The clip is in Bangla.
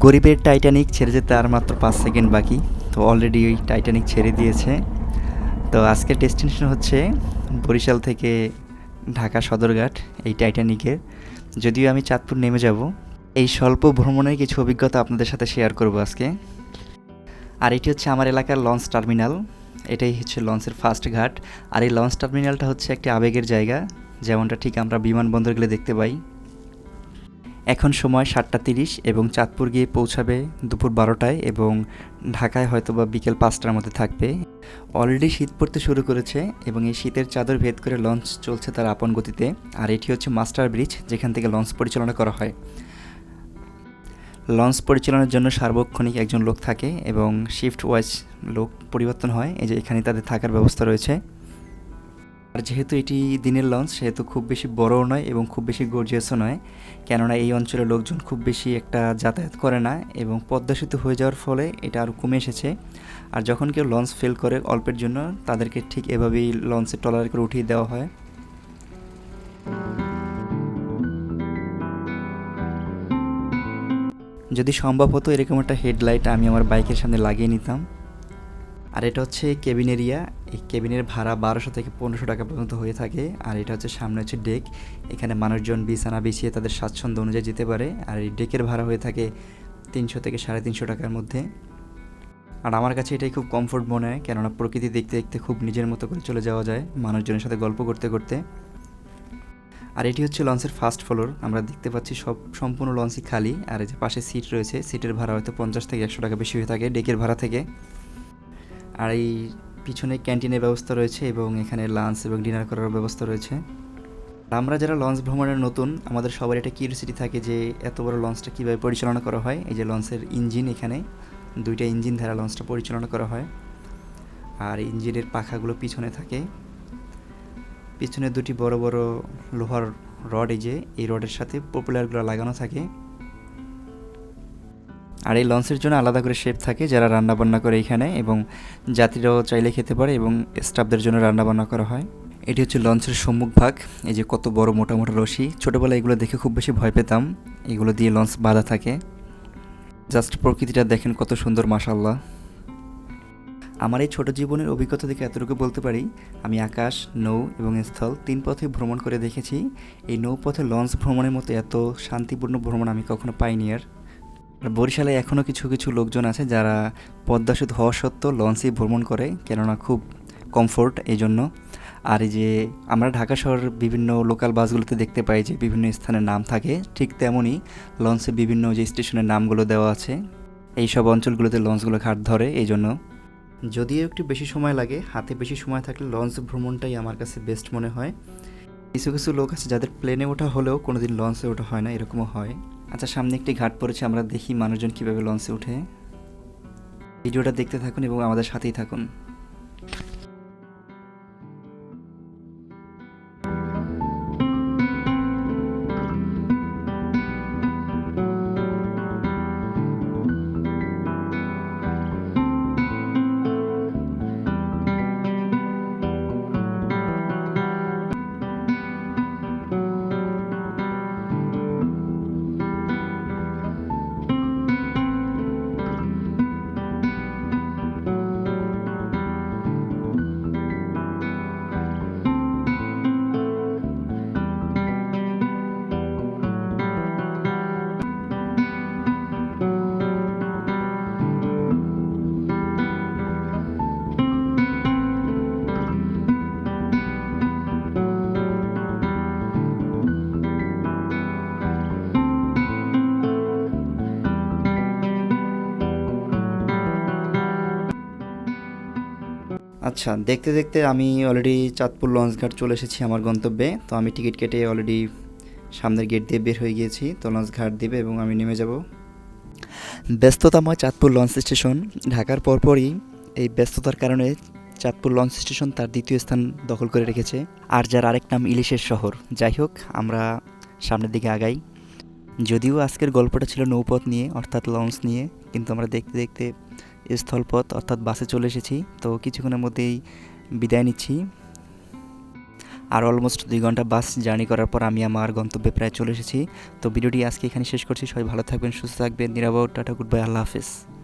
গরিবের টাইটানিক ছেড়ে যেতে আর মাত্র পাঁচ সেকেন্ড বাকি, তো অলরেডি ওই টাইটানিক ছেড়ে দিয়েছে। তো আজকের ডেস্টিনেশন হচ্ছে বরিশাল থেকে ঢাকা সদরঘাট, এই টাইটানিকের যদিও আমি চাঁদপুর নেমে যাব, এই স্বল্প ভ্রমণের কিছু অভিজ্ঞতা আপনাদের সাথে শেয়ার করব আজকে। আর এটি হচ্ছে আমার এলাকার লঞ্চ টার্মিনাল এটাই হচ্ছে লঞ্চের ফার্স্ট ঘাট। আর এই লঞ্চ টার্মিনালটা হচ্ছে একটি আবেগের জায়গা, যেমনটা ঠিক আমরা বিমানবন্দর গেলে দেখতে পাই। এখন সময় সাতটা তিরিশ এবং চাঁদপুর গিয়ে পৌঁছাবে দুপুর বারোটায় এবং ঢাকায় হয়তো বা বিকেল পাঁচটার মধ্যে থাকবে। অলরেডি শীত পড়তে শুরু করেছে এবং এই শীতের চাদর ভেদ করে লঞ্চ চলছে তার আপন গতিতে। আর এটি হচ্ছে মাস্টার ব্রিজ, যেখান থেকে লঞ্চ পরিচালনা করা হয়। লঞ্চ পরিচালনার জন্য সার্বক্ষণিক একজন লোক থাকে এবং শিফট ওয়াইজ লোক পরিবর্তন হয়। এই যে এখানে তাদের থাকার ব্যবস্থা রয়েছে। আর যেহেতু এটি দিনের লঞ্চ, সেহেতু খুব বেশি বড়ও নয় এবং খুব বেশি গর্জিয়াসও নয়। কেননা এই অঞ্চলের লোকজন খুব বেশি একটা যাতায়াত করে না এবং পদ্মা সেতু হয়ে যাওয়ার ফলে এটা আরও কমে এসেছে। আর যখন কেউ লঞ্চ ফেল করে অল্পের জন্য, তাদেরকে ঠিক এভাবেই লঞ্চে টলার করে উঠিয়ে দেওয়া হয়। যদি সম্ভব হতো, এরকম একটা হেডলাইট আমি আমার বাইকের সামনে লাগিয়ে নিতাম। আর এটা হচ্ছে কেবিন এরিয়া। এই কেবিনের ভাড়া বারোশো থেকে পনেরোশো টাকা পর্যন্ত হয়ে থাকে। আর এটা হচ্ছে সামনে হচ্ছে ডেক। এখানে মানুষজন বিছানা বিছিয়ে তাদের স্বাচ্ছন্দ্য অনুযায়ী যেতে পারে। আর এই ডেকের ভাড়া হয়ে থাকে তিনশো থেকে সাড়ে তিনশো টাকার মধ্যে। আর আমার কাছে এটাই খুব কমফোর্ট মনে হয়, কেননা প্রকৃতি দেখতে দেখতে খুব নিজের মতো করে চলে যাওয়া যায় মানুষজনের সাথে গল্প করতে করতে। আর এটি হচ্ছে লঞ্চের ফার্স্ট ফ্লোর আমরা দেখতে পাচ্ছি সব সম্পূর্ণ লঞ্চই খালি। আর এই যে পাশে সিট রয়েছে সিটের ভাড়া হয়তো পঞ্চাশ থেকে একশো টাকা বেশি হয়ে থাকে ডেকের ভাড়া থেকে। আর এই পিছনে ক্যান্টিনের ব্যবস্থা রয়েছে এবং এখানে লাঞ্চ এবং ডিনার করার ব্যবস্থা রয়েছে। আমরা যারা লঞ্চ ভ্রমণের নতুন, আমাদের সবার একটা কিউরিয়াসিটি থাকে যে এত বড় লঞ্চটা কীভাবে পরিচালনা করা হয়। এই যে লঞ্চের ইঞ্জিন এখানে, দুইটা ইঞ্জিন ধারা লঞ্চটা পরিচালনা করা হয়। আর ইঞ্জিনের পাখাগুলো পিছনে থাকে। পিছনে দুটি বড় বড় লোহার রড এই যে, এই রডের সাথে পপুলারগুলো লাগানো থাকে। আর এই লঞ্চের জন্য আলাদা করে শেপ থাকে যারা রান্নাবান্না করে এখানে এবং যাত্রীরাও চাইলে খেতে পারে এবং স্টাফদের জন্য রান্নাবান্না করা হয়। এটি হচ্ছে লঞ্চের সম্মুখ ভাগ। এই যে কত বড় মোটা মোটা রশি। ছোটোবেলায় এগুলো দেখে খুব বেশি ভয় পেতাম। এগুলো দিয়ে লঞ্চ বাঁধা থাকে। জাস্ট প্রকৃতিটা দেখেন কত সুন্দর মাসাল্লাহ আমার এই ছোট জীবনের অভিজ্ঞতা থেকে এতটুকু বলতে পারি, আমি আকাশ, নৌ এবং স্থল তিন পথে ভ্রমণ করে দেখেছি। এই নৌপথে লঞ্চ ভ্রমণের মতো এত শান্তিপূর্ণ ভ্রমণ আমি কখনো পাইনি আর আর। বরিশালে এখনও কিছু কিছু লোকজন আছে যারা পদ্মা সেতু হওয়া সত্ত্বেও লঞ্চেই ভ্রমণ করে, কেননা খুব কমফোর্ট এই জন্য আর এই যে আমরা ঢাকা শহরের বিভিন্ন লোকাল বাসগুলোতে দেখতে পাই যে বিভিন্ন স্থানের নাম থাকে, ঠিক তেমনই লঞ্চে বিভিন্ন যে স্টেশনের নামগুলো দেওয়া আছে এই সব অঞ্চলগুলোতে লঞ্চগুলো ঘাট ধরে এই জন্য যদিও একটু বেশি সময় লাগে, হাতে বেশি সময় থাকলে লঞ্চ ভ্রমণটাই আমার কাছে বেস্ট মনে হয়। কিছু কিছু লোক আছে যাদের প্লেনে ওঠা হলেও কোনোদিন লঞ্চে ওঠা হয় না, এরকমও হয়। আচ্ছা সামনে একটি ঘাট পড়েছে, আমরা দেখি মানুষজন কীভাবে লঞ্চে উঠে। ভিডিওটা দেখতে থাকুন এবং আমাদের সাথেই থাকুন। আচ্ছা দেখতে দেখতে আমি অলরেডি চাঁদপুর লঞ্চ ঘাট চলে এসেছি আমার গন্তব্যে। তো আমি টিকিট কেটে অলরেডি সামনের গেট দিয়ে বের হয়ে গিয়েছি। তো লঞ্চ ঘাট দিবে এবং আমি নেমে যাব। ব্যস্ততাময় চাঁদপুর লঞ্চ স্টেশন ঢাকার পরপরই এই ব্যস্ততার কারণে চাঁদপুর লঞ্চ স্টেশন তার দ্বিতীয় স্থান দখল করে রেখেছে। আর যার আরেক নাম ইলিশের শহর। যাই হোক, আমরা সামনের দিকে আগাই। যদিও আজকের গল্পটা ছিল নৌপথ নিয়ে, অর্থাৎ লঞ্চ নিয়ে, কিন্তু আমরা দেখতে দেখতে স্থলপথ, অর্থাৎ বাসে চলে এসেছি। তো কিছুক্ষণের মধ্যেই বিদায় নিচ্ছি। আর অলমোস্ট দুই ঘণ্টা বাস জার্নি করার পর আমি আমার গন্তব্যে প্রায় চলে এসেছি। তো ভিডিওটি আজকে এখানে শেষ করছি। সবাই ভালো থাকবেন, সুস্থ থাকবেন। নিরাপদ। টাটা, গুড বাই, আল্লাহ হাফিজ।